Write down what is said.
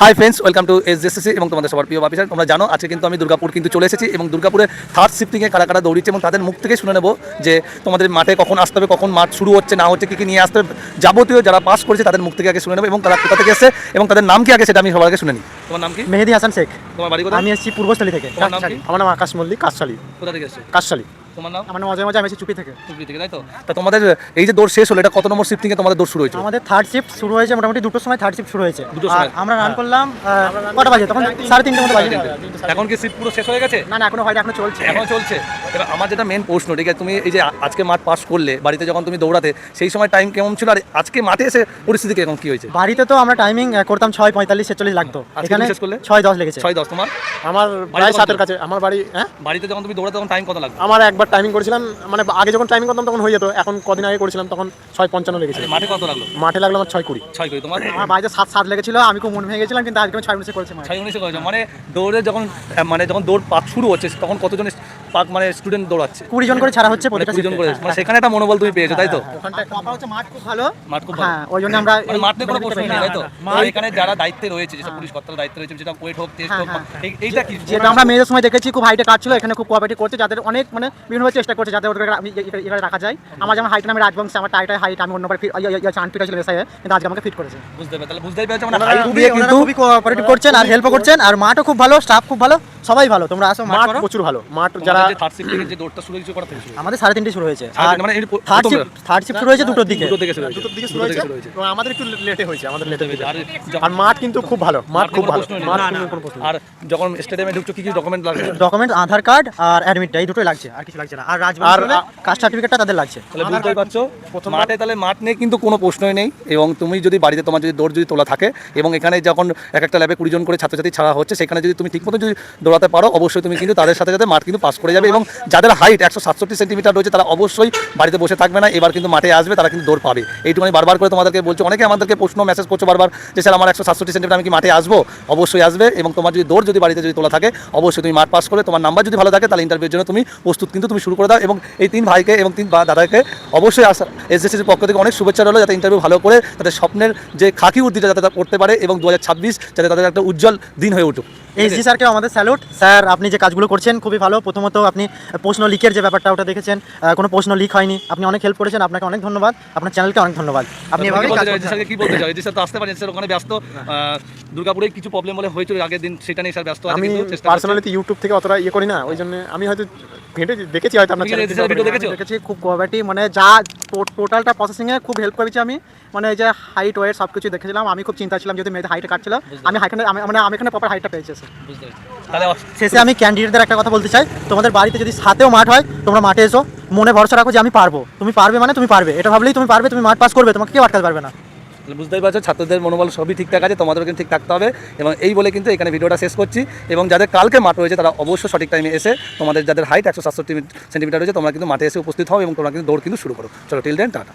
Hi friends welcome to S JCC এবং তোমাদের সবার প্রিয় অফিসার তোমরা জানো আজকে কিন্তু আমি দুর্গাপুর কিন্তু চলে এসেছি এবং দুর্গাপুরে থার্ড শিফটিংয়ে কারা কারা দৌড়িচ্ছে এবং তাদের মুখ থেকে শুনে নেব যে তোমাদের মাঠে কখন আসতে হবে কখন মাঠ শুরু হচ্ছে না হচ্ছে কী কী নিয়ে আসতে হবে যাবতীয় যারা পাস করেছে তাদের মুখ থেকে আগে শুনে নেব এবং তারা কোথা থেকে এসে এবং তাদের নাম কি আগে সেটা আমি সবার আগে শুনে নিই। তোমার নাম কি? মেহেদি হাসান শেখ। তোমার বাড়ি কোথায়? আমি এসেছি পূর্বস্থলী থেকে। আমার নাম আকাশ মল্লিক কাশালি। কোথা থেকে এসছো? কাশালি। তোমার নাম? আমার নাম অজয় মজা আমি চুপি থেকে। চুপড়ি থেকে তাই তো? তা তোমাদের এই যে দৌড় শেষ হলো এটা কত নম্বর শিফটিংয়ে তোমাদের দৌড় শুরু হয়েছে আমাদের থার্ড শিফট শুরু হয়েছে মোটামুটি দুটোর সময় থার্ড শিফট শুরু হয়েছে। দুটোর সময়? আমরা রান করলাম কটা বাজে? তখন সাড়ে তিনটে মতো বাজে। এখন কি শিফট পুরো শেষ হয়ে গেছে? না না এখনও হয়নি এখনও চলছে। এখনও চলছে? এবার আমার যেটা মেন প্রশ্ন ঠিক আছে তুমি এই যে আজকে মাঠ পাস করলে বাড়িতে যখন তুমি দৌড়াতে সেই সময় টাইম কেমন ছিল? আর আজকে মাঠে এসে পরিস্থিতি কেমন কি হয়েছে? বাড়িতে তো আমরা টাইমিং করতাম ছয় পঁয়তাল্লিশ ছেচল্লিশ লাগতো। আজকে এখানে শেষ করলে? ছয় দশ লেগেছে। ছয় দশ তোমার? আমার বাড়ি সাতের কাছে আমার বাড়ি হ্যাঁ? বাড়িতে যখন তুমি দৌড়াতে তখন টাইম কত লাগবে আমার একবার টাইমিং করেছিলাম মানে আগে যখন টাইমিং করতাম তখন হয়ে যেত এখন কদিন আগে করেছিলাম তখন ছয় পঞ্চান্ন লেগেছিল মাঠে কত লাগল? মাঠে লাগল আমার ছয় কুড়ি। ছয় কুড়ি তোমার? আমার বাড়িতে সাত সাত লেগেছিল আমি খুব মন ভেঙে গেছিলাম কিন্তু আজকে আমি ছয় মিনিটে করেছি ছয় উনিশে করেছ মানে দৌড়ে যখন মানে যখন দৌড় শুরু হচ্ছে তখন কতজন পাক মানে স্টুডেন্ট দৌড়াচ্ছে। কুড়ি জন করে ছাড়া হচ্ছে মানে কুড়ি জন করে। মানে সেখানে একটা মনোবল তুমি পেয়েছ তাই তো? মাঠ খুব ভালো। মাঠ খুব ভালো। হ্যাঁ ওই জন্য আমরা মানে এই মাঠ নিয়ে কোনো প্রশ্ন নেই তাই তো? এখানে যারা দায়িত্বে রয়েছে যেসব পুলিশ কর্তারা দায়িত্বে রয়েছে যেটা ওয়েট হোক টেস্ট হোক হ্যাঁ, এইটা কি? যেটা আমরা মেয়েদের সময় দেখেছি খুব হাইটে কাটছিল এখানে খুব কোঅপারেটিভ করছে যাদের অনেক মানে বিভিন্নভাবে চেষ্টা করছে যাতে ওদের এখানে রাখা যায়। আমার যেমন হাইট নামে রাজবংশ আমার টাইটাই হাইট আমি অন্যবার চান ফিট হয়েছিল এসআই কিন্তু আজকে আমাকে ফিট করেছে। বুঝতে পারবে তাহলে বুঝতেই পেরেছ মানে খুবই কিন্তু খুবই কোঅপারেটিভ করছেন আর হেল্প করছেন আর মাঠও খুব ভালো স্টাফ খুব ভালো। সবাই ভালো তোমরা আসো মাঠ প্রচুর ভালো। মাঠ যারা থার্ড শিফটিং যে দৌড়টা শুরু হয়েছে কটা থেকে? আমাদের সাড়ে তিনটে শুরু হয়েছে। আর মানে থার্ড শিফট থার্ড শিফট শুরু হয়েছে দুটোর দিকে। দুটো থেকে শুরু হয়েছে। দুটোর দিকে শুরু হয়েছে? থেকে এবং আমাদের একটু লেটে হয়েছে আমাদের লেটে হয়েছে। আর মাঠ কিন্তু খুব ভালো মাঠ খুব ভালো মাঠ না, কোনো প্রশ্ন নেই। আর যখন স্টেডিয়ামে ঢুকছো কি কি ডকুমেন্ট লাগবে ডকুমেন্ট আধার কার্ড আর অ্যাডমিটটা এই দুটোই লাগছে আর কিছু লাগছে না। আর রাজবংশ আর- কাস্ট সার্টিফিকেটটা তাদের লাগছে। তাহলে বুঝতেই পারছ প্রথম মাঠে তাহলে মাঠ নিয়ে কিন্তু কোনো প্রশ্নই নেই। এবং তুমি যদি বাড়িতে তোমার যদি দৌড় যদি তোলা থাকে এবং এখানে যখন এক একটা ল্যাবে কুড়ি জন করে ছাত্রছাত্রী ছাড়া হচ্ছে সেখানে যদি তুমি ঠিকমতো যদি দৌড়াতে পারো, অবশ্যই তুমি কিন্তু তাদের সাথে সাথে মাঠ কিন্তু পাস করে যাবে এবং যাদের হাইট একশো সাতষট্টি সেন্টিমিটার রয়েছে তারা অবশ্যই বাড়িতে বসে থাকবে না, এবার কিন্তু মাঠে আসবে, তারা কিন্তু দৌড় পাবে। এইটুকু আমি বারবার করে তোমাদেরকে বলছো, অনেকে আমাদেরকে প্রশ্ন মেসেজ করছ বারবার যে, স্যার, আমার একশো সাতষট্টি সেন্টিমিটার আমি কি মাঠে আসব? অবশ্যই আসবে এবং তোমার যদি দৌড় যদি বাড়িতে যদি তোলা থাকে, অবশ্যই তুমি মাঠ পাস করে, তোমার নাম্বার যদি ভালো থাকে, তাহলে ইন্টারভিউর জন্য তুমি প্রস্তুত কিন্তু তুমি শুরু করে দাও এবং এই তিন ভাইকে এবং তিন দাদাকে অবশ্যই আসা এসএসসির পক্ষ থেকে অনেক শুভেচ্ছা রইল, যাতে ইন্টারভিউ ভালো করে তাদের স্বপ্নের যে খাকি উদ্দিটা যাতে করতে পারে এবং দু হাজার ছাব্বিশ যাতে তাদের একটা উজ্জ্বল দিন হয়ে উঠুক। এসডি স্যারকে আমাদের স্যালুট। স্যার আপনি যে কাজগুলো করছেন খুবই ভালো। প্রথমত আপনি প্রশ্ন লিকের যে ব্যাপারটা ওটা দেখেছেন কোনো প্রশ্ন লিক হয়নি। আপনি অনেক হেল্প করেছেন আপনাকে অনেক ধন্যবাদ। আপনার চ্যানেলকে অনেক ধন্যবাদ। আপনি করতে থাকুন। কি বলতে চাই এসজি স্যার তো আসতে পারেন স্যার ওখানে ব্যস্ত আহ, দুর্গাপুরে কিছু প্রবলেম বলে হয়েছিল আগের দিন সেটা নিয়ে স্যার ব্যস্ত আমি। পার্সোনালি ইউটিউব থেকে অতটা ইয়ে করি না ওই জন্য আমি হয়তো ঘেঁটে দেখেছি হয়তো আপনার ভিডিও দেখেছ? দেখেছি? খুব কোয়ালিটি মানে যা টোটালটা প্রসেসিংয়ে খুব হেল্প করেছি আমি। মানে এই যে হাইট ওয়েট সব কিছু দেখেছিলাম আমি খুব চিন্তা ছিলাম যদি মেয়েদের হাইটে কাটছিল। আমি হাইখানে আমি মানে আমি এখানে প্রপার হাইটটা পেয়েছি শেষে আমি ক্যান্ডিডেটদের একটা কথা বলতে চাই। তোমাদের বাড়িতে যদি সাথেও মাঠ হয় তোমরা মাঠে এসো। মনে ভরসা রাখো যে আমি পারব। তুমি পারবে মানে তুমি পারবে। এটা ভাবলেই তুমি পারবে তুমি মাঠ পাস করবে তোমাকে কেউ আটকাতে পারবে না। বুঝতেই পারছ, ছাত্রদের মনোবল সবই ঠিকঠাক আছে, তোমাদেরও কিন্তু ঠিক থাকতে হবে। এবং এই বলে কিন্তু এখানে ভিডিওটা শেষ করছি। এবং যাদের কালকে মাঠ রয়েছে, তারা অবশ্যই সঠিক টাইমে এসে তোমাদের যাদের হাইট একশো সাতষট্টি সেন্টিমিটার রয়েছে, তোমরা কিন্তু মাঠে এসে উপস্থিত হও এবং তোমরা কিন্তু দৌড় কিন্তু শুরু করো। চলো টিল দেন টাটা।